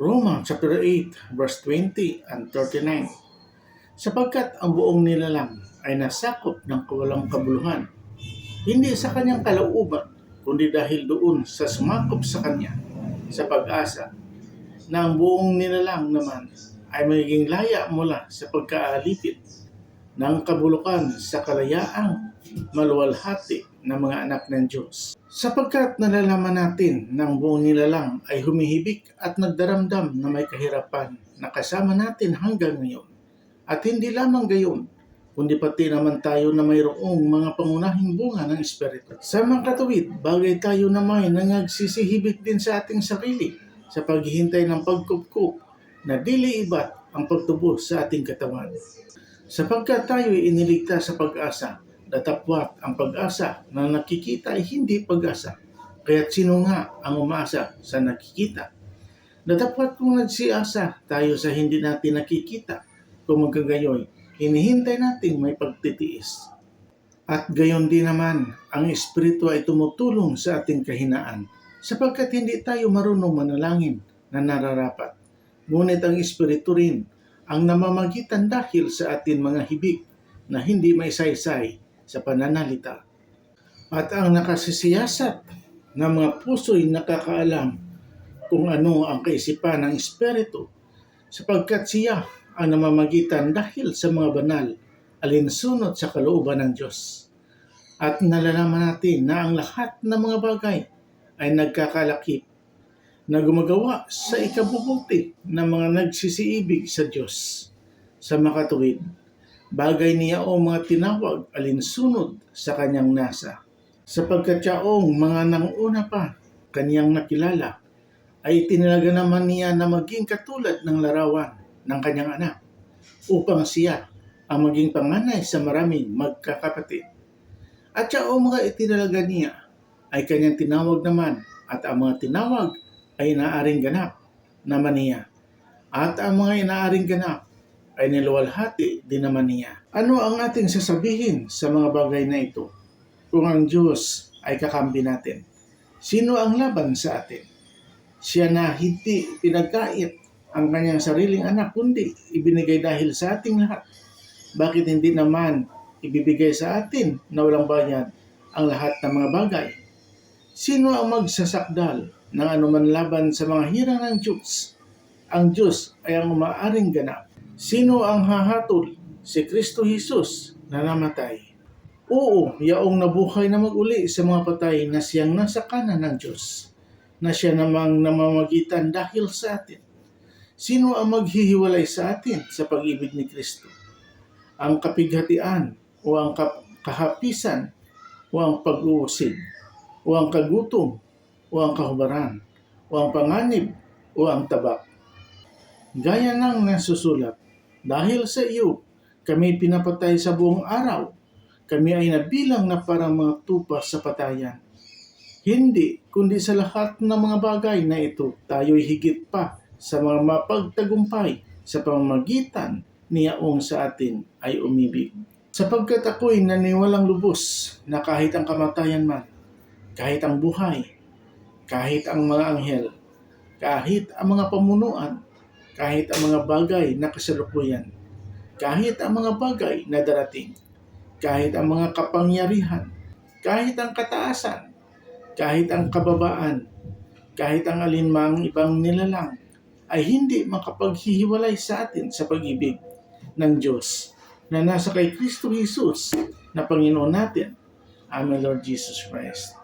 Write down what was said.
Romans chapter 8 verse 20 and 39. Sapagkat ang buong nilalang ay nasakop ng kawalang kabuluhan, hindi sa kanyang kalauban, kundi dahil doon sa sumakop sa kanya sa pag-asa na ang buong nilalang naman ay magiging laya mula sa pagkaalipit ng kabulukan sa kalayaang maluwalhati ng mga anak ng Diyos. Sapagkat nalalaman natin ng buong nilalang ay humihibik at nagdaramdam na may kahirapan na kasama natin hanggang ngayon. At hindi lamang gayon, kundi pati naman tayo na mayroong mga pangunahing bunga ng Espiritu. Sa mga katuwid, bagay tayo na may nangagsisihibik din sa ating sarili sa paghihintay ng pagkupkup na dili iba't ang pagtubos sa ating katawan. Sapagkat tayo ay iniligtas sa pag-asa, datapwat ang pag-asa na nakikita ay hindi pag-asa. Kaya't sino nga ang umaasa sa nakikita? Datapwat kung nagsiasa tayo sa hindi natin nakikita, kung magkagayoy, hinihintay natin may pagtitiis. At gayon din naman, ang Espiritu ay tumutulong sa ating kahinaan, sapagkat hindi tayo marunong manalangin na nararapat. Ngunit ang Espiritu rin ang namamagitan dahil sa atin mga hibik na hindi may saysay sa pananalita. At ang nakasisiyasat ng mga puso'y nakakaalam kung ano ang kaisipan ng Espiritu sapagkat siya ang namamagitan dahil sa mga banal alinsunod sa kalooban ng Diyos. At nalalaman natin na ang lahat ng mga bagay ay nagkakalakip na gumagawa sa ikabubuti ng mga nagsisiibig sa Diyos sa makatuwid. Bagay niya o mga tinawag alinsunod sa kanyang nasa. Sapagkat siyaong mga nanguna pa kanyang nakilala ay tinalaga naman niya na maging katulad ng larawan ng kanyang anak upang siya ang maging panganay sa maraming magkakapatid. At siya o mga itinalaga niya ay kanyang tinawag naman at ang mga tinawag ay inaaring ganap naman niya. At ang mga inaaring ganap ay niluwalhati din naman niya. Ano ang ating sasabihin sa mga bagay na ito? Kung ang Diyos ay kakampi natin, sino ang laban sa atin? Siya na hindi pinagkait ang kanyang sariling anak, kundi ibinigay dahil sa ating lahat. Bakit hindi naman ibibigay sa atin na walang bayad ang lahat ng mga bagay? Sino ang magsasakdal ng anuman laban sa mga hirang ng Diyos? Ang Diyos ay ang umaaring ganap. Sino ang hahatol? Si Kristo Jesus na namatay. Oo, yaong nabuhay na maguli sa mga patay na siyang nasa kanan ng Diyos, na siya namang namamagitan dahil sa atin. Sino ang maghihiwalay sa atin sa pag-ibig ni Kristo? Ang kapighatian o ang kahapisan o ang pag-uusig o ang kagutom o ang kahubaran o ang panganib o ang tabak. Gaya ng nasusulat, dahil sa iyo kami pinapatay sa buong araw, kami ay nabilang na parang mga tupa sa patayan. Hindi, kundi sa lahat ng mga bagay na ito, tayo'y higit pa sa mga mapagtagumpay sa pamamagitan niyaong sa atin ay umibig. Sapagkat ako'y naniwalang lubos na kahit ang kamatayan man, kahit ang buhay, kahit ang mga anghel, kahit ang mga pamunuan, kahit ang mga bagay na kasalukuyan, kahit ang mga bagay na darating, kahit ang mga kapangyarihan, kahit ang kataasan, kahit ang kababaan, kahit ang alinmang ibang nilalang, ay hindi makapaghihiwalay sa atin sa pag-ibig ng Diyos na nasa kay Kristo Jesus na Panginoon natin, Amen Lord Jesus Christ.